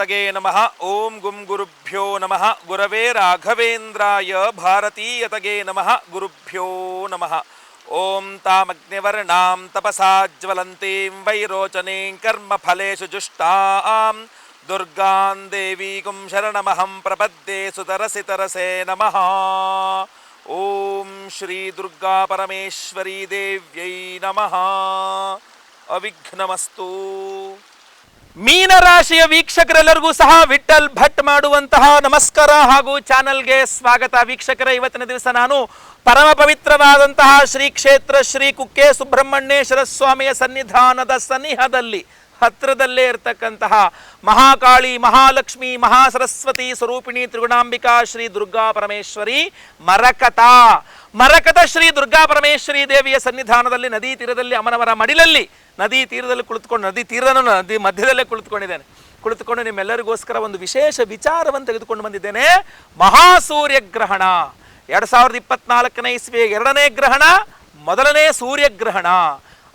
ಗಣಪತಗೆ ನಮಃ ಓಂ ಗುಂ ಗುರುಭ್ಯೋ ನಮಃ ಗುರವೇ ರಾಘವೇಂದ್ರಾಯ ಭಾರತೀಯತಗೆ ನಮಃ ಗುರುಭ್ಯೋ ನಮಃ ಓಂ ತಾಮಗ್ನಿವರ್ಣಾಂ ತಪಸಾ ಜ್ವಲಂತೀಂ ವೈರೋಚನೀಂ ಕರ್ಮಫಲೇಷು ಜುಷ್ಟಾಂ ದುರ್ಗಾಂ ದೇವೀಗುಂ ಶರಣಮಹಂ ಪ್ರಪದ್ಯೆ ಸುತರಸಿ ತರಸೆ ನಮಃ ಓಂ ಶ್ರೀ ದುರ್ಗಾ ಪರಮೇಶ್ವರಿ ದೇವ್ಯೈ ನಮಃ ಅವಿಘ್ನಮಸ್ತು ಮೀನರಾಶಿಯ ವೀಕ್ಷಕರೆಲ್ಲರಿಗೂ ಸಹ ವಿಠಲ್ ಭಟ್ ಮಾಡುವಂತಹ ನಮಸ್ಕಾರ ಹಾಗೂ ಚಾನಲ್ಗೆ ಸ್ವಾಗತ. ವೀಕ್ಷಕರ, ಇವತ್ತಿನ ದಿವಸ ನಾನು ಪರಮ ಪವಿತ್ರವಾದಂತಹ ಶ್ರೀ ಕ್ಷೇತ್ರ ಶ್ರೀ ಕುಕ್ಕೆ ಸುಬ್ರಹ್ಮಣ್ಯೇಶ್ವರ ಸ್ವಾಮಿಯ ಸನ್ನಿಧಾನದ ಸನಿಹದಲ್ಲಿ, ಹತ್ರದಲ್ಲೇ ಇರತಕ್ಕಂತಹ ಮಹಾಕಾಳಿ ಮಹಾಲಕ್ಷ್ಮಿ ಮಹಾಸರಸ್ವತಿ ಸ್ವರೂಪಿಣಿ ತ್ರಿಗುಣಾಂಬಿಕಾ ಶ್ರೀ ದುರ್ಗಾ ಪರಮೇಶ್ವರಿ ಮರಕತ. ಮರಕತ ಶ್ರೀ ದುರ್ಗಾ ಪರಮೇಶ್ವರಿ ದೇವಿಯ ಸನ್ನಿಧಾನದಲ್ಲಿ ನದಿ ತೀರದಲ್ಲಿ ಅಮನವರ ಮಡಿಲಲ್ಲಿ ನದಿ ತೀರದಲ್ಲಿ ಕುಳಿತುಕೊಂಡು, ನದಿ ತೀರನ ನದಿ ಮಧ್ಯದಲ್ಲೇ ಕುಳಿತುಕೊಂಡಿದ್ದೇನೆ. ಕುಳಿತುಕೊಂಡು ನಿಮ್ಮೆಲ್ಲರಿಗೋಸ್ಕರ ಒಂದು ವಿಶೇಷ ವಿಚಾರವನ್ನು ತೆಗೆದುಕೊಂಡು ಬಂದಿದ್ದೇನೆ. ಮಹಾಸೂರ್ಯ ಗ್ರಹಣ. ಎರಡ್ ಸಾವಿರದ ಇಪ್ಪತ್ನಾಲ್ಕನೇ ಇಸ್ವಿಯ ಎರಡನೇ ಗ್ರಹಣ, ಮೊದಲನೇ ಸೂರ್ಯಗ್ರಹಣ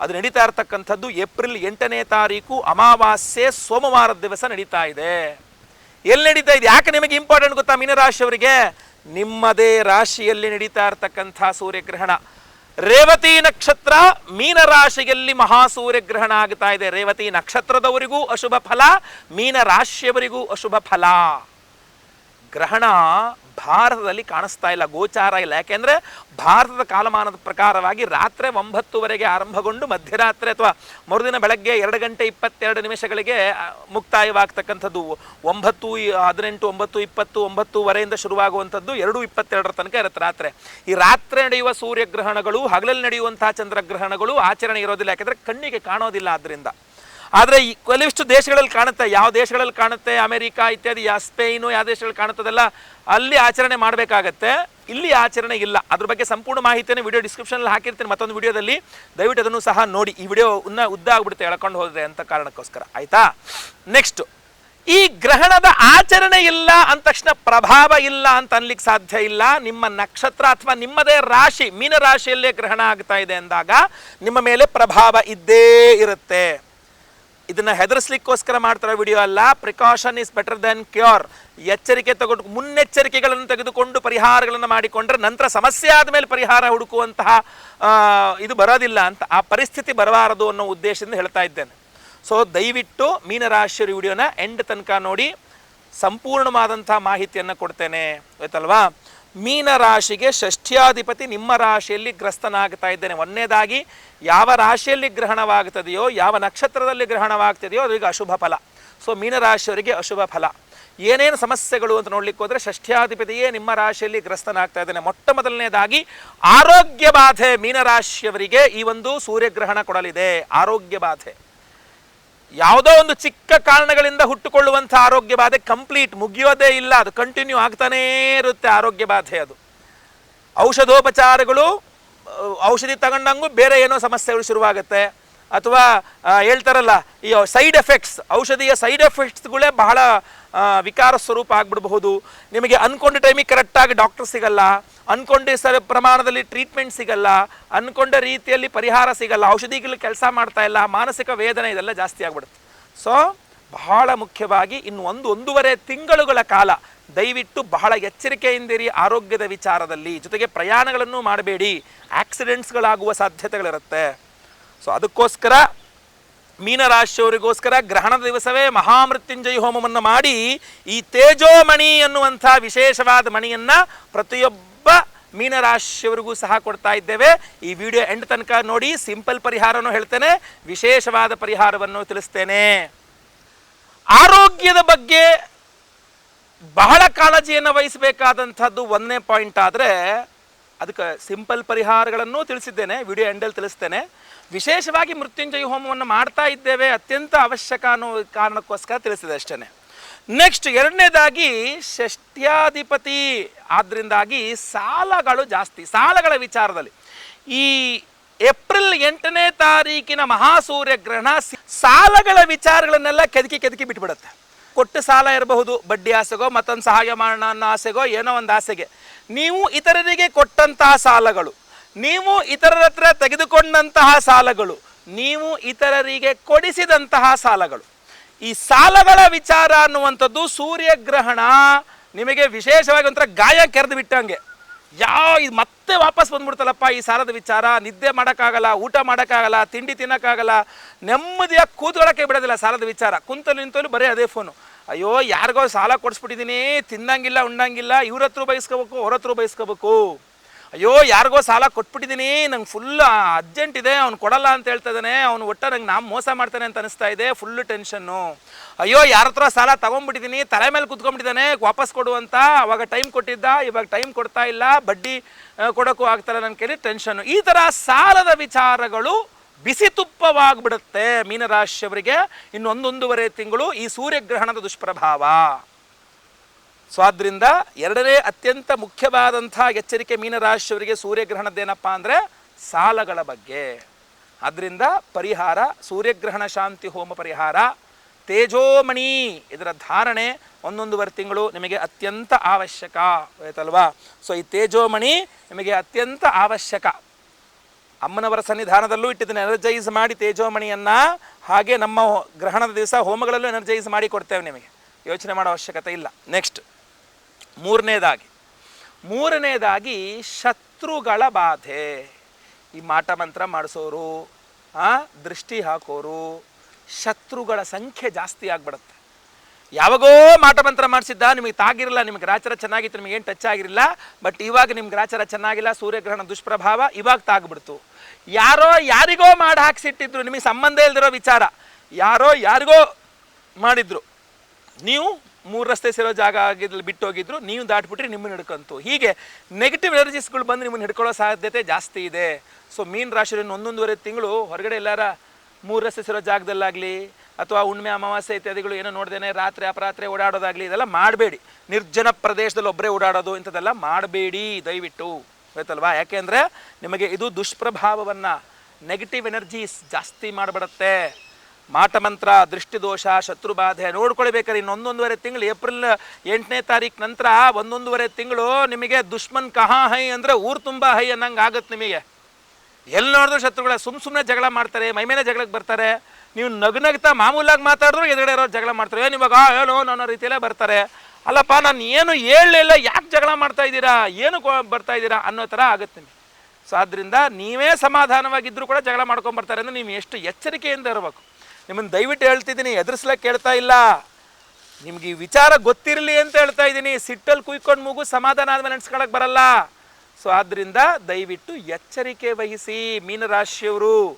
ಅದು ನಡೀತಾ ಇರತಕ್ಕಂಥದ್ದು ಏಪ್ರಿಲ್ ಎಂಟನೇ ತಾರೀಕು, ಅಮಾವಾಸ್ಯೆ ಸೋಮವಾರದ ದಿವಸ ನಡೀತಾ ಇದೆ. ಎಲ್ಲಿ ನಡೀತಾ ಇದೆ? ಯಾಕೆ ನಿಮಗೆ ಇಂಪಾರ್ಟೆಂಟ್ ಗೊತ್ತಾ ಮೀನರಾಶಿಯವರಿಗೆ? ನಿಮ್ಮದೇ ರಾಶಿಯಲ್ಲಿ ನಡೀತಾ ಇರ್ತಕ್ಕಂಥ ಸೂರ್ಯಗ್ರಹಣ. ರೇವತಿ ನಕ್ಷತ್ರ ಮೀನರಾಶಿಯಲ್ಲಿ ಮಹಾಸೂರ್ಯಗ್ರಹಣ ಆಗ್ತಾ ಇದೆ. ರೇವತಿ ನಕ್ಷತ್ರದವರಿಗೂ ಅಶುಭ ಫಲ, ಮೀನರಾಶಿಯವರಿಗೂ ಅಶುಭ ಫಲ. ಗ್ರಹಣ ಭಾರತದಲ್ಲಿ ಕಾಣಿಸ್ತಾ ಇಲ್ಲ, ಗೋಚಾರ ಇಲ್ಲ. ಯಾಕೆಂದ್ರೆ ಭಾರತದ ಕಾಲಮಾನದ ಪ್ರಕಾರವಾಗಿ ರಾತ್ರಿ ಒಂಬತ್ತುವರೆಗೆ ಆರಂಭಗೊಂಡು ಮಧ್ಯರಾತ್ರಿ ಅಥವಾ ಮರುದಿನ ಬೆಳಗ್ಗೆ ಎರಡು ಗಂಟೆ ಇಪ್ಪತ್ತೆರಡು ನಿಮಿಷಗಳಿಗೆ ಮುಕ್ತಾಯವಾಗ್ತಕ್ಕಂಥದ್ದು. ಒಂಬತ್ತು ಹದಿನೆಂಟು, ಒಂಬತ್ತು ಇಪ್ಪತ್ತು, ಒಂಬತ್ತುವರೆಯಿಂದ ಶುರುವಾಗುವಂಥದ್ದು ಎರಡು ಇಪ್ಪತ್ತೆರಡರ ತನಕ ಇರುತ್ತೆ ರಾತ್ರಿ. ಈ ರಾತ್ರಿ ನಡೆಯುವ ಸೂರ್ಯಗ್ರಹಣಗಳು, ಹಗಲಲ್ಲಿ ನಡೆಯುವಂತಹ ಚಂದ್ರಗ್ರಹಣಗಳು ಆಚರಣೆ ಇರೋದಿಲ್ಲ. ಯಾಕೆಂದ್ರೆ ಕಣ್ಣಿಗೆ ಕಾಣೋದಿಲ್ಲ ಆದ್ದರಿಂದ ಆದರೆ ಈ ಕೆಲವಿಷ್ಟು ದೇಶಗಳಲ್ಲಿ ಕಾಣುತ್ತೆ. ಯಾವ ದೇಶಗಳಲ್ಲಿ ಕಾಣುತ್ತೆ? ಅಮೆರಿಕ ಇತ್ಯಾದಿ, ಯಾ ಸ್ಪೇನು, ಯಾವ ದೇಶಗಳಲ್ಲಿ ಕಾಣುತ್ತದಲ್ಲ ಅಲ್ಲಿ ಆಚರಣೆ ಮಾಡಬೇಕಾಗತ್ತೆ. ಇಲ್ಲಿ ಆಚರಣೆ ಇಲ್ಲ. ಅದ್ರ ಬಗ್ಗೆ ಸಂಪೂರ್ಣ ಮಾಹಿತಿಯನ್ನು ವಿಡಿಯೋ ಡಿಸ್ಕ್ರಿಪ್ಷನಲ್ಲಿ ಹಾಕಿರ್ತೀನಿ. ಮತ್ತೊಂದು ವಿಡಿಯೋದಲ್ಲಿ ದಯವಿಟ್ಟು ಅದನ್ನು ಸಹ ನೋಡಿ. ಈ ವಿಡಿಯೋ ಉನ್ನ ಉದ್ದ ಆಗ್ಬಿಡುತ್ತೆ, ಎಳ್ಕೊಂಡು ಹೋದ್ರೆ ಅಂತ ಕಾರಣಕ್ಕೋಸ್ಕರ. ಆಯಿತಾ? ನೆಕ್ಸ್ಟ್ ಈ ಗ್ರಹಣದ ಆಚರಣೆ ಇಲ್ಲ ಅಂದ ತಕ್ಷಣ ಪ್ರಭಾವ ಇಲ್ಲ ಅಂತ ಅನ್ಲಿಕ್ಕೆ ಸಾಧ್ಯ ಇಲ್ಲ. ನಿಮ್ಮ ನಕ್ಷತ್ರ ಅಥವಾ ನಿಮ್ಮದೇ ರಾಶಿ ಮೀನ ರಾಶಿಯಲ್ಲೇ ಗ್ರಹಣ ಆಗ್ತಾ ಇದೆ ಅಂದಾಗ ನಿಮ್ಮ ಮೇಲೆ ಪ್ರಭಾವ ಇದ್ದೇ ಇರುತ್ತೆ. ಇದನ್ನ ಹೆದರಿಸ್ಲಿಕ್ಕೋಸ್ಕರ ಮಾಡ್ತಾರೋ ವಿಡಿಯೋ ಅಲ್ಲ. Precaution is better than cure ಎಚ್ಚರಿಕೆ ತಗೊಂಡು, ಮುನ್ನೆಚ್ಚರಿಕೆಗಳನ್ನು ತೆಗೆದುಕೊಂಡು ಪರಿಹಾರಗಳನ್ನು ಮಾಡಿಕೊಂಡ್ರೆ ನಂತರ ಸಮಸ್ಯೆ ಆದಮೇಲೆ ಪರಿಹಾರ ಹುಡುಕುವಂತಹ ಇದು ಬರೋದಿಲ್ಲ ಅಂತ ಆ ಪರಿಸ್ಥಿತಿ ಬರಬಾರದು ಅನ್ನೋ ಉದ್ದೇಶದಿಂದ ಹೇಳ್ತಾ ಇದ್ದೇನೆ. ಸೊ ದಯವಿಟ್ಟು ಮೀನರಾಶಿಯರು ವಿಡಿಯೋನ ಎಂಡ್ ತನಕ ನೋಡಿ. ಸಂಪೂರ್ಣವಾದಂಥ ಮಾಹಿತಿಯನ್ನು ಕೊಡ್ತೇನೆ. ಆಯ್ತಲ್ವಾ? ಮೀನ ರಾಶಿಗೆ ಷಷ್ಠ್ಯಾಧಿಪತಿ ನಿಮ್ಮ ರಾಶಿಯಲ್ಲಿ ಗ್ರಸ್ತನಾಗ್ತಾ ಇದ್ದೇನೆ. ಒಂದನೇದಾಗಿ, ಯಾವ ರಾಶಿಯಲ್ಲಿ ಗ್ರಹಣವಾಗ್ತದೆಯೋ, ಯಾವ ನಕ್ಷತ್ರದಲ್ಲಿ ಗ್ರಹಣವಾಗ್ತದೆಯೋ ಅದೀಗ ಅಶುಭ ಫಲ. ಸೊ ಮೀನರಾಶಿಯವರಿಗೆ ಅಶುಭ ಫಲ. ಏನೇನು ಸಮಸ್ಯೆಗಳು ಅಂತ ನೋಡ್ಲಿಕ್ಕೆ ಹೋದರೆ, ಷಷ್ಠ್ಯಾಧಿಪತಿಯೇ ನಿಮ್ಮ ರಾಶಿಯಲ್ಲಿ ಗ್ರಸ್ತನಾಗ್ತಾ ಇದ್ದಾನೆ. ಮೊಟ್ಟ ಮೊದಲನೇದಾಗಿ, ಆರೋಗ್ಯ ಬಾಧೆ ಮೀನರಾಶಿಯವರಿಗೆ ಈ ಒಂದು ಸೂರ್ಯಗ್ರಹಣ ಕೊಡಲಿದೆ. ಆರೋಗ್ಯ ಬಾಧೆ. ಯಾವುದೋ ಒಂದು ಚಿಕ್ಕ ಕಾರಣಗಳಿಂದ ಹುಟ್ಟುಕೊಳ್ಳುವಂಥ ಆರೋಗ್ಯ ಬಾಧೆ ಕಂಪ್ಲೀಟ್ ಮುಗಿಯೋದೇ ಇಲ್ಲ. ಅದು ಕಂಟಿನ್ಯೂ ಆಗ್ತಾನೇ ಇರುತ್ತೆ ಆರೋಗ್ಯ ಬಾಧೆ ಅದು. ಔಷಧೋಪಚಾರಗಳು ಔಷಧಿ ತಗೊಂಡಂಗೂ ಬೇರೆ ಏನೋ ಸಮಸ್ಯೆಗಳು ಶುರುವಾಗುತ್ತೆ. ಅಥವಾ ಹೇಳ್ತಾರಲ್ಲ, ಈ ಸೈಡ್ ಎಫೆಕ್ಟ್ಸ್, ಔಷಧಿಯ ಸೈಡ್ ಎಫೆಕ್ಟ್ಸ್ಗಳೇ ಬಹಳ ವಿಕಾರ ಸ್ವರೂಪ ಆಗ್ಬಿಡಬಹುದು. ನಿಮಗೆ ಅಂದ್ಕೊಂಡ ಟೈಮಿಗೆ ಕರೆಕ್ಟಾಗಿ ಡಾಕ್ಟರ್ ಸಿಗಲ್ಲ. ಅನ್ಕೊಂಡ ಸರ ಪ್ರಮಾಣದಲ್ಲಿ ಟ್ರೀಟ್ಮೆಂಟ್ ಸಿಗಲ್ಲ, ಅನ್ಕೊಂಡ ರೀತಿಯಲ್ಲಿ ಪರಿಹಾರ ಸಿಗಲ್ಲ, ಔಷಧಿಗಳು ಕೆಲಸ ಮಾಡ್ತಾ ಇಲ್ಲ, ಮಾನಸಿಕ ವೇದನೆ ಇದೆಲ್ಲ ಜಾಸ್ತಿ ಆಗ್ಬಿಡುತ್ತೆ. ಸೊ ಬಹಳ ಮುಖ್ಯವಾಗಿ ಇನ್ನು ಒಂದು ಒಂದೂವರೆ ತಿಂಗಳುಗಳ ಕಾಲ ದಯವಿಟ್ಟು ಬಹಳ ಎಚ್ಚರಿಕೆಯಿಂದಿರಿ ಆರೋಗ್ಯದ ವಿಚಾರದಲ್ಲಿ. ಜೊತೆಗೆ ಪ್ರಯಾಣಗಳನ್ನು ಮಾಡಬೇಡಿ ಆಕ್ಸಿಡೆಂಟ್ಸ್ಗಳಾಗುವ ಸಾಧ್ಯತೆಗಳಿರುತ್ತೆ. ಸೊ ಅದಕ್ಕೋಸ್ಕರ ಮೀನರಾಶಿಯವರಿಗೋಸ್ಕರ ಗ್ರಹಣದ ದಿವಸವೇ ಮಹಾಮೃತ್ಯುಂಜಯ ಹೋಮವನ್ನು ಮಾಡಿ ಈ ತೇಜೋಮಣಿ ಅನ್ನುವಂಥ ವಿಶೇಷವಾದ ಮಣಿಯನ್ನು ಪ್ರತಿಯೊಬ್ಬ ಮೀನರಾಶಿಯವರಿಗೂ ಸಹ ಕೊಡ್ತಾ ಇದ್ದೇವೆ. ಈ ವಿಡಿಯೋ ಎಂಡ್ ತನಕ ನೋಡಿ ಸಿಂಪಲ್ ಪರಿಹಾರನೂ ಹೇಳ್ತೇನೆ, ವಿಶೇಷವಾದ ಪರಿಹಾರವನ್ನು ತಿಳಿಸ್ತೇನೆ. ಆರೋಗ್ಯದ ಬಗ್ಗೆ ಬಹಳ ಕಾಳಜಿಯನ್ನು ವಹಿಸಬೇಕಾದಂಥದ್ದು ಒಂದನೇ ಪಾಯಿಂಟ್ ಆದರೆ, ಅದಕ್ಕೆ ಸಿಂಪಲ್ ಪರಿಹಾರಗಳನ್ನು ತಿಳಿಸಿದ್ದೇನೆ ವಿಡಿಯೋ ಎಂಡಲ್ಲಿ ತಿಳಿಸ್ತೇನೆ. ವಿಶೇಷವಾಗಿ ಮೃತ್ಯುಂಜಯ ಹೋಮವನ್ನು ಮಾಡ್ತಾ ಇದ್ದೇವೆ, ಅತ್ಯಂತ ಅವಶ್ಯಕ ಅನ್ನೋ ಕಾರಣಕ್ಕೋಸ್ಕರ ತಿಳಿಸಿದೆ ಅಷ್ಟೇ ನೆಕ್ಸ್ಟ್ ಎರಡನೇದಾಗಿ ಷಷ್ಠ್ಯಾಧಿಪತಿ ಆದ್ದರಿಂದಾಗಿ ಸಾಲಗಳು ಜಾಸ್ತಿ. ಸಾಲಗಳ ವಿಚಾರದಲ್ಲಿ. ಈ ಏಪ್ರಿಲ್ ಎಂಟನೇ ತಾರೀಕಿನ ಮಹಾಸೂರ್ಯ ಗ್ರಹಣ ಸಾಲಗಳ ವಿಚಾರಗಳನ್ನೆಲ್ಲ ಕೆದಕಿ ಕೆದಕಿ ಬಿಟ್ಬಿಡುತ್ತೆ. ಕೊಟ್ಟು ಸಾಲ ಇರಬಹುದು, ಬಡ್ಡಿ ಆಸೆಗೋ, ಮತ್ತೊಂದು ಸಹಾಯ ಮಾಡೋಣ ಅನ್ನೋ ಆಸೆಗೋ, ಏನೋ ಒಂದು ಆಸೆಗೆ. ನೀವು ಇತರರಿಗೆ ಕೊಟ್ಟಂತಹ ಸಾಲಗಳು, ನೀವು ಇತರರ ಹತ್ರ ತೆಗೆದುಕೊಂಡಂತಹ ಸಾಲಗಳು, ನೀವು ಇತರರಿಗೆ ಕೊಡಿಸಿದಂತಹ ಸಾಲಗಳು. ಈ ಸಾಲಗಳ ವಿಚಾರ ಅನ್ನುವಂಥದ್ದು ಸೂರ್ಯಗ್ರಹಣ ನಿಮಗೆ ವಿಶೇಷವಾಗಿ ಒಂಥರ ಗಾಯ ಕೆರೆದು ಬಿಟ್ಟಂಗೆ. ಯಾವ ಇದು ಮತ್ತೆ ವಾಪಸ್ ಬಂದ್ಬಿಡ್ತಲ್ಲಪ್ಪ ಈ ಸಾಲದ ವಿಚಾರ. ನಿದ್ದೆ ಮಾಡೋಕ್ಕಾಗಲ್ಲ, ಊಟ ಮಾಡೋಕ್ಕಾಗಲ್ಲ, ತಿಂಡಿ ತಿನ್ನೋಕ್ಕಾಗಲ್ಲ ನೆಮ್ಮದಿಯಾಗಿ ಕೂತ್ಕೊಳ್ಳೋಕ್ಕೆ ಬಿಡೋದಿಲ್ಲ ಸಾಲದ ವಿಚಾರ. ಕುಂತಲು ನಿಂತಲು ಬರೀ ಅದೇ ಫೋನು ಅಯ್ಯೋ, ಯಾರಿಗೋ ಸಾಲ ಕೊಡಿಸ್ಬಿಟ್ಟಿದ್ದೀನಿ ತಿನ್ನಂಗಿಲ್ಲ, ಉಣ್ಣಂಗಿಲ್ಲ, ಇವ್ರ ಹತ್ರ ಬಯಸ್ಕೋಬೇಕು ಅವ್ರ ಬಯಸ್ಕೋಬೇಕು ಅಯ್ಯೋ, ಯಾರಿಗೋ ಸಾಲ ಕೊಟ್ಬಿಟ್ಟಿದ್ದೀನಿ ನಂಗೆ ಫುಲ್ ಅರ್ಜೆಂಟ್ ಇದೆ, ಅವ್ನು ಕೊಡಲ್ಲ ಅಂತ ಹೇಳ್ತಾ ಇದ್ದಾನೆ, ಅವ್ನು ಒಟ್ಟ ನಂಗೆ ನಾ ಮೋಸ ಮಾಡ್ತಾನೆ ಅಂತ ಅನಿಸ್ತಾ ಇದೆ ಫುಲ್ ಟೆನ್ಷನ್ನು ಅಯ್ಯೋ, ಯಾರ ಹತ್ರ ಸಾಲ ತಗೊಂಡ್ಬಿಟ್ಟಿದ್ದೀನಿ ತಲೆ ಮೇಲೆ ಕುತ್ಕೊಂಡ್ಬಿಟ್ಟಿದ್ದಾನೆ, ವಾಪಸ್ ಕೊಡುವಂತ ಅವಾಗ ಟೈಮ್ ಕೊಟ್ಟಿದ್ದ, ಇವಾಗ ಟೈಮ್ ಕೊಡ್ತಾ ಇಲ್ಲ, ಬಡ್ಡಿ ಕೊಡೋಕ್ಕೂ ಆಗ್ತಾಯಿಲ್ಲ ನನ್ನ ಕೇಳಿ ಟೆನ್ಷನ್ನು ಈ ಥರ ಸಾಲದ ವಿಚಾರಗಳು ಬಿಸಿ ತುಪ್ಪವಾಗ್ಬಿಡುತ್ತೆ ಮೀನರಾಶಿಯವರಿಗೆ ಇನ್ನೊಂದೊಂದೂವರೆ ತಿಂಗಳು ಈ ಸೂರ್ಯಗ್ರಹಣದ ದುಷ್ಪ್ರಭಾವ. ಸೊ ಆದ್ದರಿಂದ ಎರಡನೇ ಅತ್ಯಂತ ಮುಖ್ಯವಾದಂಥ ಎಚ್ಚರಿಕೆ ಮೀನರಾಶಿಯವರಿಗೆ ಸೂರ್ಯಗ್ರಹಣದ್ದೇನಪ್ಪ ಅಂದರೆ ಸಾಲಗಳ ಬಗ್ಗೆ. ಅದರಿಂದ ಪರಿಹಾರ, ಸೂರ್ಯಗ್ರಹಣ ಶಾಂತಿ ಹೋಮ ಪರಿಹಾರ, ತೇಜೋಮಣಿ ಇದರ ಧಾರಣೆ ಒಂದೊಂದುವರೆ ತಿಂಗಳು ನಿಮಗೆ ಅತ್ಯಂತ ಅವಶ್ಯಕ, ಆಯ್ತಲ್ವಾ? ಸೊ ಈ ತೇಜೋಮಣಿ ನಿಮಗೆ ಅತ್ಯಂತ ಅವಶ್ಯಕ. ಅಮ್ಮನವರ ಸನ್ನಿಧಾನದಲ್ಲೂ ಇಟ್ಟಿದ್ದೀನಿ ಎನರ್ಜೈಸ್ ಮಾಡಿ ತೇಜೋಮಣಿಯನ್ನ ಹಾಗೆ ನಮ್ಮ ಗ್ರಹಣದ ದಿವಸ ಹೋಮಗಳಲ್ಲೂ ಎನರ್ಜೈಸ್ ಮಾಡಿ ಕೊಡ್ತೇವೆ ನಿಮಗೆ. ಯೋಚನೆ ಮಾಡೋ ಅವಶ್ಯಕತೆ ಇಲ್ಲ. ನೆಕ್ಸ್ಟ್ ಮೂರನೇದಾಗಿ ಮೂರನೇದಾಗಿ ಶತ್ರುಗಳ ಬಾಧೆ. ಈ ಮಾಟ ಮಂತ್ರ ಮಾಡಿಸೋರು ದೃಷ್ಟಿ ಹಾಕೋರು, ಶತ್ರುಗಳ ಸಂಖ್ಯೆ ಜಾಸ್ತಿ ಆಗ್ಬಿಡುತ್ತೆ. ಯಾವಾಗೋ ಮಾಟ ಮಂತ್ರ ಮಾಡಿಸಿದ್ದ, ನಿಮಗೆ ತಾಗಿರಲ್ಲ, ನಿಮ್ಗೆ ಗ್ರಾಚಾರ ಚೆನ್ನಾಗಿತ್ತು ಏನು ಟಚ್ ಆಗಿರಲಿಲ್ಲ ಬಟ್ ಇವಾಗ ನಿಮ್ಗೆ ಗ್ರಾಚಾರ ಚೆನ್ನಾಗಿಲ್ಲ, ಸೂರ್ಯಗ್ರಹಣ ದುಷ್ಪ್ರಭಾವ ಇವಾಗ ತಾಗ್ಬಿಡ್ತು. ಯಾರೋ ಯಾರಿಗೋ ಮಾಡಿ ಹಾಕ್ಸಿಟ್ಟಿದ್ರು, ನಿಮಗೆ ಸಂಬಂಧ ಇಲ್ದಿರೋ ವಿಚಾರ. ಯಾರೋ ಯಾರಿಗೋ ಮಾಡಿದ್ರು. ನೀವು ಮೂರು ರಸ್ತೆ ಸೇರೋ ಜಾಗ ಆಗಿದ್ದಲ್ಲಿ ಬಿಟ್ಟು ಹೋಗಿದ್ರು, ನೀವು ದಾಟ್ಬಿಟ್ರೆ ನಿಮ್ಮನ್ನ ಹಿಡ್ಕಂತು. ಹೀಗೆ ನೆಗೆಟಿವ್ ಎನರ್ಜೀಸ್ಗಳು ಬಂದು ನಿಮ್ಮನ್ನು ಹಿಡ್ಕೊಳ್ಳೋ ಸಾಧ್ಯತೆ ಜಾಸ್ತಿ ಇದೆ. ಸೊ ಮೀನ್ ರಾಶಿಯಲ್ಲಿ ಒಂದೊಂದುವರೆ ತಿಂಗಳು ಹೊರಗಡೆ ಎಲ್ಲಾರ ಮೂರು ರಸ್ತೆ ಸೇರೋ ಜಾಗದಲ್ಲಾಗಲಿ, ಅಥವಾ ಹುಣ್ಣಿಮೆ, ಅಮಾವಾಸ್ಯೆ ಇತ್ಯಾದಿಗಳು ಏನೋ ನೋಡ್ದೇನೆ ರಾತ್ರಿ, ಅಪರಾತ್ರಿ ಓಡಾಡೋದಾಗಲಿ, ಇದೆಲ್ಲ ಮಾಡಬೇಡಿ. ನಿರ್ಜನ ಪ್ರದೇಶದಲ್ಲಿ ಒಬ್ಬರೇ ಓಡಾಡೋದು ಇಂಥದ್ದೆಲ್ಲ ಮಾಡಬೇಡಿ, ದಯವಿಟ್ಟು. ಗೊತ್ತಲ್ವಾ? ಯಾಕೆಂದರೆ ನಿಮಗೆ ಇದು ದುಷ್ಪ್ರಭಾವವನ್ನು ನೆಗೆಟಿವ್ ಎನರ್ಜೀಸ್ ಜಾಸ್ತಿ ಮಾಡಿಬಿಡುತ್ತೆ. ಮಾಟಮಂತ್ರ, ದೃಷ್ಟಿದೋಷ, ಶತ್ರುಬಾಧೆ ನೋಡ್ಕೊಳ್ಬೇಕಾದ್ರೆ ಇನ್ನೊಂದೊಂದುವರೆ ತಿಂಗಳು, ಏಪ್ರಿಲ್ ಎಂಟನೇ ತಾರೀಕು ನಂತರ ಒಂದೊಂದುವರೆ ತಿಂಗಳು ನಿಮಗೆ ದುಶ್ಮನ್ ಕಹಾ ಹೈ ಅಂದರೆ ಊರು ತುಂಬ ಹೈ ಅನ್ನಂಗೆ ಆಗುತ್ತೆ ನಿಮಗೆ. ಎಲ್ಲಿ ನೋಡಿದ್ರು ಶತ್ರುಗಳ ಸುಮ್ಮ ಸುಮ್ಮನೆ ಜಗಳ ಮಾಡ್ತಾರೆ ಮೈಮೇಲೆ ಜಗಳಕ್ಕೆ ಬರ್ತಾರೆ. ನೀವು ನಗು ನಗ್ತಾ ಮಾಮೂಲಾಗಿ ಮಾತಾಡಿದ್ರು ಎದುರುಗಡೆ ಇರೋರು ಜಗಳ ಮಾಡ್ತಾರೆ. ಏನು ಇವಾಗ? ಏನೋ ಅನ್ನೋ ರೀತಿಯಲ್ಲೇ ಬರ್ತಾರೆ. ಅಲ್ಲಪ್ಪ, ನಾನು ಏನು ಹೇಳಲಿಲ್ಲ ಯಾಕೆ ಜಗಳ ಮಾಡ್ತಾ ಇದ್ದೀರಾ? ಏನು ಬರ್ತಾ ಇದ್ದೀರಾ ಅನ್ನೋ ಥರ ಆಗುತ್ತೆ ನಿಮಗೆ. ಸೊ ಆದ್ದರಿಂದ ನೀವೇ ಸಮಾಧಾನವಾಗಿದ್ದರೂ ಕೂಡ ಜಗಳ ಮಾಡ್ಕೊಂಬರ್ತಾರೆ ಅಂದರೆ ನೀವು ಎಷ್ಟು ಎಚ್ಚರಿಕೆಯಿಂದ ಇರಬೇಕು. ನಿಮ್ಮನ್ನು ದಯವಿಟ್ಟು ಹೇಳ್ತಿದ್ದೀನಿ ಎದುರಿಸ್ಲಕ್ಕೆ ಕೇಳ್ತಾ ಇಲ್ಲ. ನಿಮ್ಗೆ ಈ ವಿಚಾರ ಗೊತ್ತಿರಲಿ ಅಂತ ಹೇಳ್ತಾ ಇದ್ದೀನಿ. ಸಿಟ್ಟಲ್ಲಿ ಕುಯ್ಕೊಂಡು ಮೂಗು, ಸಮಾಧಾನ ಆದ್ಮೇಲೆ ನೆನ್ಸ್ಕೊಳಕ್ ಬರಲ್ಲ. ಸೊ ಆದ್ದರಿಂದ ದಯವಿಟ್ಟು ಎಚ್ಚರಿಕೆ ವಹಿಸಿ, ಮೀನರಾಶಿಯವರು.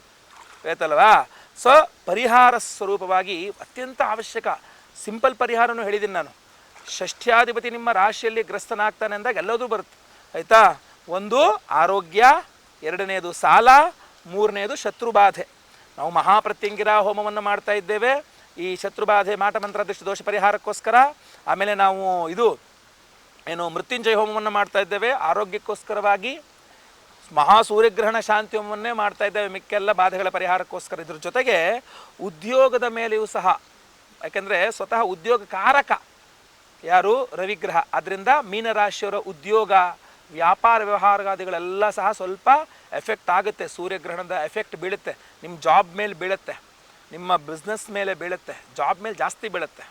ಹೇಳ್ತಲ್ವಾ ಸೊ ಪರಿಹಾರ ಸ್ವರೂಪವಾಗಿ ಅತ್ಯಂತ ಅವಶ್ಯಕ, ಸಿಂಪಲ್ ಪರಿಹಾರನೂ ಹೇಳಿದ್ದೀನಿ ನಾನು. ಷಷ್ಠ್ಯಾಧಿಪತಿ ನಿಮ್ಮ ರಾಶಿಯಲ್ಲಿ ಗ್ರಸ್ತನಾಗ್ತಾನೆ ಅಂದಾಗ ಎಲ್ಲದೂ ಬರುತ್ತೆ. ಆಯಿತಾ? ಒಂದು, ಆರೋಗ್ಯ, ಎರಡನೇದು ಸಾಲ, ಮೂರನೇದು ಶತ್ರುಬಾಧೆ. ನಾವು ಮಹಾಪ್ರತ್ಯಂಗಿರ ಹೋಮವನ್ನು ಮಾಡ್ತಾ ಇದ್ದೇವೆ. ಈ ಶತ್ರುಬಾಧೆ ಮಾಟಮಂತ್ರ ದೃಷ್ಟಿ ದೋಷ ಪರಿಹಾರಕ್ಕೋಸ್ಕರ. ಆಮೇಲೆ ನಾವು ಇದು ಏನು ಮೃತ್ಯುಂಜಯ ಹೋಮವನ್ನು ಮಾಡ್ತಾ ಇದ್ದೇವೆ. ಆರೋಗ್ಯಕ್ಕೋಸ್ಕರವಾಗಿ ಮಹಾ ಸೂರ್ಯಗ್ರಹಣ ಶಾಂತಿ ಹೋಮವನ್ನೇ ಮಾಡ್ತಾ ಇದ್ದೇವೆ. ಮಿಕ್ಕೆಲ್ಲ ಬಾಧೆಗಳ ಪರಿಹಾರಕ್ಕೋಸ್ಕರ. ಇದ್ರ ಜೊತೆಗೆ ಉದ್ಯೋಗದ ಮೇಲೆಯೂ ಸಹ, ಯಾಕೆಂದರೆ ಸ್ವತಃ ಉದ್ಯೋಗ ಕಾರಕ ಯಾರು? ರವಿಗ್ರಹ. ಅದರಿಂದ ಮೀನರಾಶಿಯವರ ಉದ್ಯೋಗ, ವ್ಯಾಪಾರ ವ್ಯವಹಾರಗಾದಿಗಳೆಲ್ಲ ಸಹ ಸ್ವಲ್ಪ ಎಫೆಕ್ಟ್ ಆಗುತ್ತೆ, ಸೂರ್ಯಗ್ರಹಣದ ಎಫೆಕ್ಟ್ ಬೀಳುತ್ತೆ ನಿಮ್ಮ ಜಾಬ್ ಮೇಲೆ ಬೀಳುತ್ತೆ, ನಿಮ್ಮ ಬಿಸ್ನೆಸ್ ಮೇಲೆ ಬೀಳುತ್ತೆ, ಜಾಬ್ ಮೇಲೆ ಜಾಸ್ತಿ ಬೀಳುತ್ತೆ.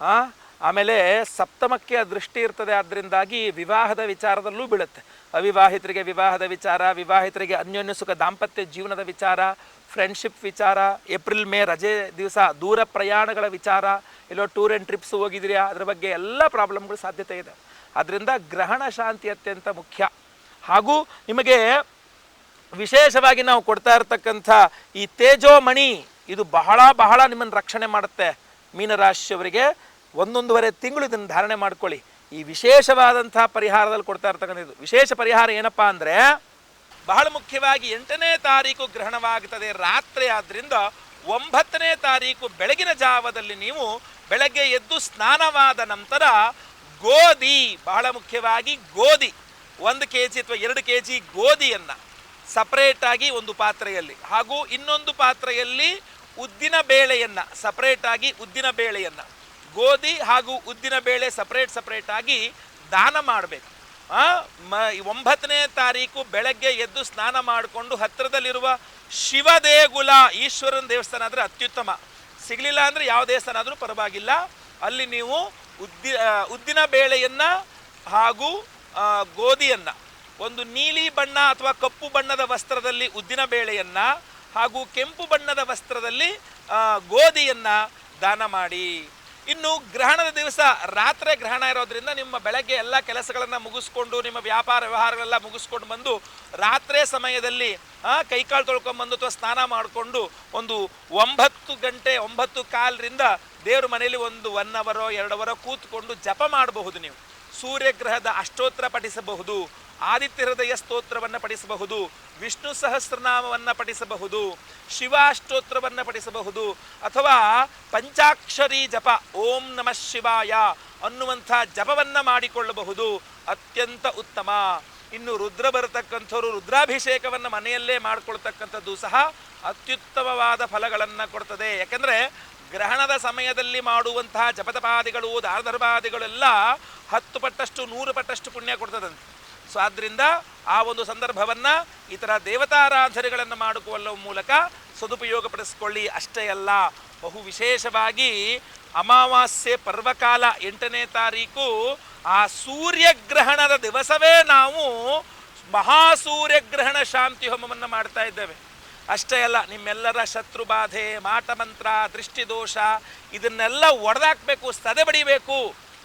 ಹಾಂ ಆಮೇಲೆ ಸಪ್ತಮಕ್ಕೆ ದೃಷ್ಟಿ ಇರ್ತದೆ ಅದರಿಂದಾಗಿ ವಿವಾಹದ ವಿಚಾರದಲ್ಲೂ ಬೀಳುತ್ತೆ. ಅವಿವಾಹಿತರಿಗೆ ವಿವಾಹದ ವಿಚಾರ, ವಿವಾಹಿತರಿಗೆ ಅನ್ಯೋನ್ಯ ಸುಖ, ದಾಂಪತ್ಯ ಜೀವನದ ವಿಚಾರ ಫ್ರೆಂಡ್ಶಿಪ್ ವಿಚಾರ, ಏಪ್ರಿಲ್, ಮೇ ರಜೆ ದಿವಸ, ದೂರ ಪ್ರಯಾಣಗಳ ವಿಚಾರ, ಎಲ್ಲೋ ಟೂರ್ ಆ್ಯಂಡ್ ಟ್ರಿಪ್ಸ್ ಹೋಗಿದ್ದೀರಾ, ಅದ್ರ ಬಗ್ಗೆ ಎಲ್ಲ ಪ್ರಾಬ್ಲಮ್ಗಳು ಸಾಧ್ಯತೆ ಇದೆ. ಅದರಿಂದ ಗ್ರಹಣ ಶಾಂತಿ ಅತ್ಯಂತ ಮುಖ್ಯ. ಹಾಗೂ ನಿಮಗೆ ವಿಶೇಷವಾಗಿ ನಾವು ಕೊಡ್ತಾ ಇರತಕ್ಕಂಥ ಈ ತೇಜೋಮಣಿ, ಇದು ಬಹಳ ಬಹಳ ನಿಮ್ಮನ್ನು ರಕ್ಷಣೆ ಮಾಡುತ್ತೆ. ಮೀನರಾಶಿಯವರಿಗೆ ಒಂದೊಂದುವರೆ ತಿಂಗಳು ಇದನ್ನು ಧಾರಣೆ ಮಾಡ್ಕೊಳ್ಳಿ. ಈ ವಿಶೇಷವಾದಂಥ ಪರಿಹಾರದಲ್ಲಿ ಕೊಡ್ತಾ ಇರ್ತಕ್ಕಂಥದ್ದು. ವಿಶೇಷ ಪರಿಹಾರ ಏನಪ್ಪಾ ಅಂದರೆ, ಬಹಳ ಮುಖ್ಯವಾಗಿ ಎಂಟನೇ ತಾರೀಕು ಗ್ರಹಣವಾಗುತ್ತದೆ ರಾತ್ರಿ ಆದ್ದರಿಂದ ಒಂಬತ್ತನೇ ತಾರೀಕು ಬೆಳಗಿನ ಜಾವದಲ್ಲಿ ನೀವು ಬೆಳಗ್ಗೆ ಎದ್ದು ಸ್ನಾನವಾದ ನಂತರ ಗೋಧಿ, ಬಹಳ ಮುಖ್ಯವಾಗಿ ಗೋಧಿ, ಒಂದು ಕೆ ಜಿ ಅಥವಾ ಎರಡು ಕೆ ಜಿ ಗೋಧಿಯನ್ನು ಸಪರೇಟಾಗಿ ಒಂದು ಪಾತ್ರೆಯಲ್ಲಿ ಹಾಗೂ ಇನ್ನೊಂದು ಪಾತ್ರೆಯಲ್ಲಿ ಉದ್ದಿನ ಬೇಳೆಯನ್ನು ಸಪರೇಟಾಗಿ ಉದ್ದಿನ ಬೇಳೆಯನ್ನು, ಗೋಧಿ ಹಾಗೂ ಉದ್ದಿನ ಬೇಳೆ ಸಪ್ರೇಟ್ ಸಪರೇಟಾಗಿ ದಾನ ಮಾಡಬೇಕು. ಮ ಒಂಬತ್ತನೇ ತಾರೀಕು ಬೆಳಗ್ಗೆ ಎದ್ದು ಸ್ನಾನ ಮಾಡಿಕೊಂಡು ಹತ್ತಿರದಲ್ಲಿರುವ ಶಿವದೇಗುಲ ಈಶ್ವರನ ದೇವಸ್ಥಾನ ಆದರೆ ಅತ್ಯುತ್ತಮ. ಸಿಗಲಿಲ್ಲ ಅಂದರೆ ಯಾವ ದೇವಸ್ಥಾನ ಆದರೂ ಪರವಾಗಿಲ್ಲ. ಅಲ್ಲಿ ನೀವು ಉದ್ದಿ ಉದ್ದಿನ ಬೇಳೆಯನ್ನು ಹಾಗೂ ಗೋಧಿಯನ್ನು ಒಂದು ನೀಲಿ ಬಣ್ಣ ಅಥವಾ ಕಪ್ಪು ಬಣ್ಣದ ವಸ್ತ್ರದಲ್ಲಿ ಉದ್ದಿನ ಬೇಳೆಯನ್ನು ಹಾಗೂ ಕೆಂಪು ಬಣ್ಣದ ವಸ್ತ್ರದಲ್ಲಿ ಗೋಧಿಯನ್ನ ದಾನ ಮಾಡಿ. ಇನ್ನು ಗ್ರಹಣದ ದಿವಸ ರಾತ್ರಿ ಗ್ರಹಣ ಇರೋದ್ರಿಂದ ನಿಮ್ಮ ಬೆಳಗ್ಗೆ ಎಲ್ಲ ಕೆಲಸಗಳನ್ನು ಮುಗಿಸ್ಕೊಂಡು, ನಿಮ್ಮ ವ್ಯಾಪಾರ ವ್ಯವಹಾರಗಳೆಲ್ಲ ಮುಗಿಸ್ಕೊಂಡು ಬಂದು ರಾತ್ರಿ ಸಮಯದಲ್ಲಿ ಕೈಕಾಲು ತೊಳ್ಕೊಂಬಂದು ಅಥವಾ ಸ್ನಾನ ಮಾಡಿಕೊಂಡು ಒಂದು ಒಂಬತ್ತು ಗಂಟೆ, ಒಂಬತ್ತು ಕಾಲರಿಂದ ದೇವ್ರ ಮನೆಯಲ್ಲಿ ಒಂದು ಒನ್ ಅವರೋ ಎರಡು ಅವರೋ ಕೂತ್ಕೊಂಡು ಜಪ ಮಾಡಬಹುದು ನೀವು. ಸೂರ್ಯಗ್ರಹದ ಅಷ್ಟೋತ್ತರ ಪಠಿಸಬಹುದು. ಆದಿತ್ಯ ಹೃದಯ ಸ್ತೋತ್ರವನ್ನು ಪಠಿಸಬಹುದು, ವಿಷ್ಣು ಸಹಸ್ರನಾಮವನ್ನು ಪಠಿಸಬಹುದು, ಶಿವಾಷ್ಟೋತ್ರವನ್ನು ಪಠಿಸಬಹುದು, ಅಥವಾ ಪಂಚಾಕ್ಷರಿ ಜಪ, ಓಂ ನಮಃ ಶಿವಾಯ ಅನ್ನುವಂಥ ಜಪವನ್ನು ಮಾಡಿಕೊಳ್ಳಬಹುದು, ಅತ್ಯಂತ ಉತ್ತಮ. ಇನ್ನು ರುದ್ರ ಬರತಕ್ಕಂಥವ್ರು ರುದ್ರಾಭಿಷೇಕವನ್ನು ಮನೆಯಲ್ಲೇ ಮಾಡಿಕೊಳ್ತಕ್ಕಂಥದ್ದು ಸಹ ಅತ್ಯುತ್ತಮವಾದ ಫಲಗಳನ್ನು ಕೊಡ್ತದೆ. ಯಾಕಂದರೆ ಗ್ರಹಣದ ಸಮಯದಲ್ಲಿ ಮಾಡುವಂತಹ ಜಪತಪಾದಿಗಳು ದಾರಧರ್ಮಾದಿಗಳೆಲ್ಲ ಹತ್ತು ಪಟ್ಟಷ್ಟು, ನೂರು ಪಟ್ಟಷ್ಟು ಪುಣ್ಯ ಕೊಡ್ತದಂತೆ. ಸೊ ಆದ್ದರಿಂದ ಆ ಒಂದು ಸಂದರ್ಭವನ್ನು ಈ ಥರ ದೇವತಾರಾಧನೆಗಳನ್ನು ಮಾಡಿಕೊಳ್ಳುವ ಮೂಲಕ ಸದುಪಯೋಗಪಡಿಸ್ಕೊಳ್ಳಿ. ಅಷ್ಟೇ ಅಲ್ಲ, ಬಹು ವಿಶೇಷವಾಗಿ ಅಮಾವಾಸ್ಯೆ ಪರ್ವಕಾಲ ಎಂಟನೇ ತಾರೀಕು ಆ ಸೂರ್ಯಗ್ರಹಣದ ದಿವಸವೇ ನಾವು ಮಹಾಸೂರ್ಯಗ್ರಹಣ ಶಾಂತಿ ಹೋಮವನ್ನು ಮಾಡ್ತಾ ಇದ್ದೇವೆ. ಅಷ್ಟೇ ಅಲ್ಲ, ನಿಮ್ಮೆಲ್ಲರ ಶತ್ರು ಬಾಧೆ, ಮಾಟಮಂತ್ರ, ದೃಷ್ಟಿದೋಷ, ಇದನ್ನೆಲ್ಲ ಒಡೆದಾಕಬೇಕು ಸದೆ ಬಡಿಬೇಕು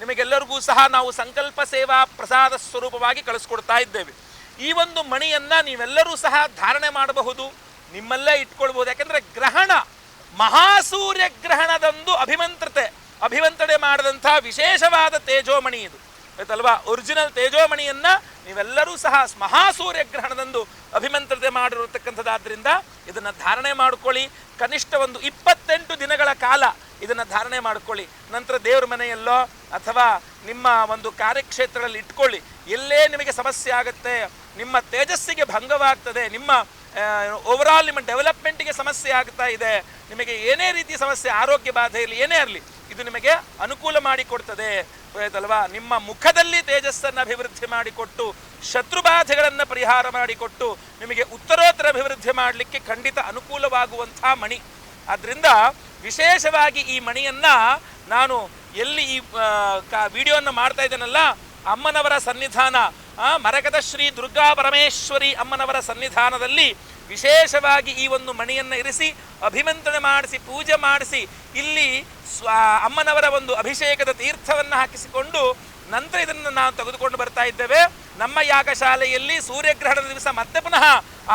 ನಿಮಗೆಲ್ಲರಿಗೂ ಸಹ ನಾವು ಸಂಕಲ್ಪ ಸೇವಾ ಪ್ರಸಾದ ಸ್ವರೂಪವಾಗಿ ಕಳಿಸ್ಕೊಡ್ತಾ ಇದ್ದೇವೆ. ಈ ಒಂದು ಮಣಿಯನ್ನು ನೀವೆಲ್ಲರೂ ಸಹ ಧಾರಣೆ ಮಾಡಬಹುದು, ನಿಮ್ಮಲ್ಲೇ ಇಟ್ಕೊಳ್ಬಹುದು. ಯಾಕೆಂದರೆ ಗ್ರಹಣ, ಮಹಾಸೂರ್ಯ ಗ್ರಹಣದಂದು ಅಭಿಮಂತ್ರತೆ ಅಭಿಮಂತ್ರಣೆ ಮಾಡಿದಂಥ ವಿಶೇಷವಾದ ತೇಜೋಮಣಿ ಇದು. ಆಯ್ತಲ್ವಾ? ಒರಿಜಿನಲ್ ತೇಜೋಮಣಿಯನ್ನು ನೀವೆಲ್ಲರೂ ಸಹ ಮಹಾಸೂರ್ಯ ಗ್ರಹಣದಂದು ಅಭಿಮಂತ್ರತೆ ಮಾಡಿರತಕ್ಕಂಥದ್ದಾದ್ದರಿಂದ ಇದನ್ನು ಧಾರಣೆ ಮಾಡ್ಕೊಳ್ಳಿ. ಕನಿಷ್ಠ ಒಂದು ಇಪ್ಪತ್ತೆಂಟು ದಿನಗಳ ಕಾಲ ಇದನ್ನು ಧಾರಣೆ ಮಾಡಿಕೊಳ್ಳಿ. ನಂತರ ದೇವ್ರ ಮನೆಯಲ್ಲೋ ಅಥವಾ ನಿಮ್ಮ ಒಂದು ಕಾರ್ಯಕ್ಷೇತ್ರದಲ್ಲಿ ಇಟ್ಕೊಳ್ಳಿ. ಎಲ್ಲೇ ನಿಮಗೆ ಸಮಸ್ಯೆ ಆಗುತ್ತೆ, ನಿಮ್ಮ ತೇಜಸ್ಸಿಗೆ ಭಂಗವಾಗ್ತದೆ, ನಿಮ್ಮ ಓವರಾಲ್ ನಿಮ್ಮ ಡೆವಲಪ್ಮೆಂಟಿಗೆ ಸಮಸ್ಯೆ ಆಗ್ತಾ ಇದೆ, ನಿಮಗೆ ಏನೇ ರೀತಿ ಸಮಸ್ಯೆ, ಆರೋಗ್ಯ ಬಾಧೆ ಇರಲಿ, ಏನೇ ಇರಲಿ, ಇದು ನಿಮಗೆ ಅನುಕೂಲ ಮಾಡಿಕೊಡ್ತದೆ ಅಲ್ವಾ ನಿಮ್ಮ ಮುಖದಲ್ಲಿ ತೇಜಸ್ಸನ್ನು ಅಭಿವೃದ್ಧಿ ಮಾಡಿಕೊಟ್ಟು ಶತ್ರು ಬಾಧೆಗಳನ್ನು ಪರಿಹಾರ ಮಾಡಿಕೊಟ್ಟು ನಿಮಗೆ ಉತ್ತರೋತ್ತರ ಅಭಿವೃದ್ಧಿ ಮಾಡಲಿಕ್ಕೆ ಖಂಡಿತ ಅನುಕೂಲವಾಗುವಂಥ ಮಣಿ. ಆದ್ದರಿಂದ ವಿಶೇಷವಾಗಿ ಈ ಮಣಿಯನ್ನು ನಾನು ಎಲ್ಲಿ ಈ ವಿಡಿಯೋವನ್ನು ಮಾಡ್ತಾ ಇದ್ದೇನಲ್ಲ, ಅಮ್ಮನವರ ಸನ್ನಿಧಾನ ಮರಕದ ಶ್ರೀ ದುರ್ಗಾ ಪರಮೇಶ್ವರಿ ಅಮ್ಮನವರ ಸನ್ನಿಧಾನದಲ್ಲಿ ವಿಶೇಷವಾಗಿ ಈ ಒಂದು ಮಣಿಯನ್ನು ಇರಿಸಿ, ಅಭಿಮಂತ್ರಣ ಮಾಡಿಸಿ, ಪೂಜೆ ಮಾಡಿಸಿ, ಇಲ್ಲಿ ಸ್ವ, ಅಮ್ಮನವರ ಒಂದು ಅಭಿಷೇಕದ ತೀರ್ಥವನ್ನು ಹಾಕಿಸಿಕೊಂಡು ನಂತರ ಇದನ್ನು ನಾವು ತೆಗೆದುಕೊಂಡು ಬರ್ತಾ ಇದ್ದೇವೆ. ನಮ್ಮ ಯಾಗಶಾಲೆಯಲ್ಲಿ ಸೂರ್ಯಗ್ರಹಣದ ದಿವಸ ಮತ್ತೆ ಪುನಃ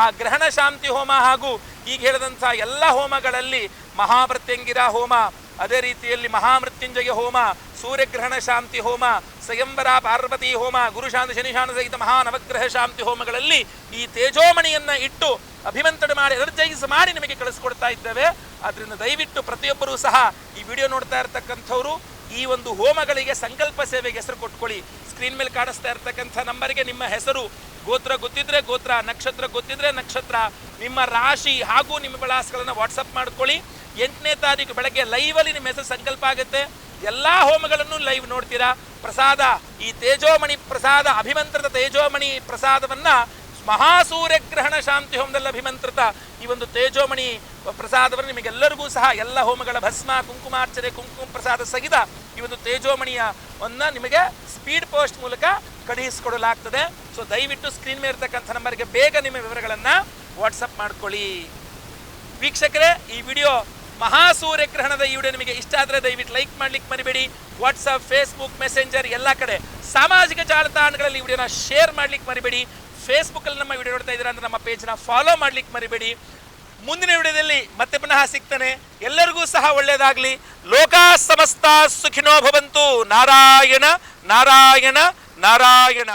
ಆ ಗ್ರಹಣ ಶಾಂತಿ ಹೋಮ ಹಾಗೂ ಈಗ ಹೇಳಿದಂಥ ಎಲ್ಲ ಹೋಮಗಳಲ್ಲಿ ಮಹಾಪ್ರತ್ಯಂಗಿರ ಹೋಮ, ಅದೇ ರೀತಿಯಲ್ಲಿ ಮಹಾಮೃತ್ಯುಂಜಯ ಹೋಮ, ಸೂರ್ಯಗ್ರಹಣ ಶಾಂತಿ ಹೋಮ, ಸ್ವಯಂವರ ಪಾರ್ವತಿ ಹೋಮ, ಗುರುಶಾಂತ ಶನಿಶಾನ ಸಹಿತ ಮಹಾ ನವಗ್ರಹ ಶಾಂತಿ ಹೋಮಗಳಲ್ಲಿ ಈ ತೇಜೋಮಣಿಯನ್ನು ಇಟ್ಟು ಅಭಿಮಂತ್ರಣ ಮಾಡಿ ಎನರ್ಜೈಸ್ ಮಾಡಿ ನಿಮಗೆ ಕಳಿಸ್ಕೊಡ್ತಾ ಇದ್ದೇವೆ. ಆದ್ದರಿಂದ ದಯವಿಟ್ಟು ಪ್ರತಿಯೊಬ್ಬರೂ ಸಹ ಈ ವಿಡಿಯೋ ನೋಡ್ತಾ ಇರ್ತಕ್ಕಂಥವ್ರು, ಈ ಒಂದು ಹೋಮಗಳಿಗೆ ಸಂಕಲ್ಪ ಸೇವೆಗೆ ಹೆಸರು ಕೊಟ್ಕೊಳ್ಳಿ. ಸ್ಕ್ರೀನ್ ಮೇಲೆ ಕಾಣಿಸ್ತಾ ಇರ್ತಕ್ಕಂಥ ನಂಬರ್ಗೆ ನಿಮ್ಮ ಹೆಸರು, ಗೋತ್ರ ಗೊತ್ತಿದ್ರೆ ಗೋತ್ರ, ನಕ್ಷತ್ರ ಗೊತ್ತಿದ್ರೆ ನಕ್ಷತ್ರ, ನಿಮ್ಮ ರಾಶಿ ಹಾಗೂ ನಿಮ್ಮ ವಿಳಾಸಗಳನ್ನು ವಾಟ್ಸಪ್ ಮಾಡ್ಕೊಳ್ಳಿ. ಎಂಟನೇ ತಾರೀಕು ಬೆಳಗ್ಗೆ ಲೈವಲ್ಲಿ ನಿಮ್ಮ ಹೆಸರು ಸಂಕಲ್ಪ ಆಗುತ್ತೆ. ಎಲ್ಲ ಹೋಮಗಳನ್ನು ಲೈವ್ ನೋಡ್ತೀರಾ? ಪ್ರಸಾದ, ಈ ತೇಜೋಮಣಿ ಪ್ರಸಾದ, ಅಭಿಮಂತ್ರದ ತೇಜೋಮಣಿ ಪ್ರಸಾದವನ್ನ ಮಹಾಸೂರ್ಯಗ್ರಹಣ ಶಾಂತಿ ಹೋಮದಲ್ಲಿ ಅಭಿಮಂತ್ರಿತ ಈ ಒಂದು ತೇಜೋಮಣಿ ಪ್ರಸಾದವನ್ನು ನಿಮಗೆಲ್ಲರಿಗೂ ಸಹ ಎಲ್ಲ ಹೋಮಗಳ ಭಸ್ಮ ಕುಂಕುಮಾರ್ಚನೆ ಕುಂಕುಮ ಪ್ರಸಾದ ಸಹಿತ ಈ ಒಂದು ತೇಜೋಮಣಿಯ ಒಂದು ನಿಮಗೆ ಸ್ಪೀಡ್ ಪೋಸ್ಟ್ ಮೂಲಕ ಕಳುಹಿಸಿಕೊಡಲಾಗ್ತದೆ. ಸೊ ದಯವಿಟ್ಟು ಸ್ಕ್ರೀನ್ ಮೇಲೆ ಇರ್ತಕ್ಕಂಥ ನಂಬರ್ಗೆ ಬೇಗ ನಿಮ್ಮ ವಿವರಗಳನ್ನು ವಾಟ್ಸಪ್ ಮಾಡ್ಕೊಳ್ಳಿ. ವೀಕ್ಷಕರೇ, ಈ ವಿಡಿಯೋ ಮಹಾಸೂರ್ಯಗ್ರಹಣದ ಈ ವಿಡಿಯೋ ನಿಮಗೆ ಇಷ್ಟ ಆದರೆ ದಯವಿಟ್ಟು ಲೈಕ್ ಮಾಡ್ಲಿಕ್ಕೆ ಮರಿಬೇಡಿ. ವಾಟ್ಸಪ್ ಫೇಸ್ಬುಕ್ ಮೆಸೆಂಜರ್ ಎಲ್ಲ ಕಡೆ ಸಾಮಾಜಿಕ ಜಾಲತಾಣಗಳಲ್ಲಿ ಈ ವಿಡಿಯೋನ ಶೇರ್ ಮಾಡ್ಲಿಕ್ಕೆ ಮರಿಬೇಡಿ. ಫೇಸ್ಬುಕ್ಕಲ್ಲಿ ನಮ್ಮ ವಿಡಿಯೋ ನೋಡ್ತಾ ಇದ್ದೀರಾ ಅಂದರೆ ನಮ್ಮ ಪೇಜ್ನ ಫಾಲೋ ಮಾಡ್ಲಿಕ್ಕೆ ಮರಿಬೇಡಿ. ಮುಂದಿನ ವಿಡಿಯೋದಲ್ಲಿ ಮತ್ತೆ ಪುನಃ ಸಿಗ್ತಾನೆ. ಎಲ್ಲರಿಗೂ ಸಹ ಒಳ್ಳೆಯದಾಗಲಿ ಲೋಕ ಸಮಸ್ತ ಸುಖಿನೋ ಭವಂತು. ನಾರಾಯಣ ನಾರಾಯಣ ನಾರಾಯಣ.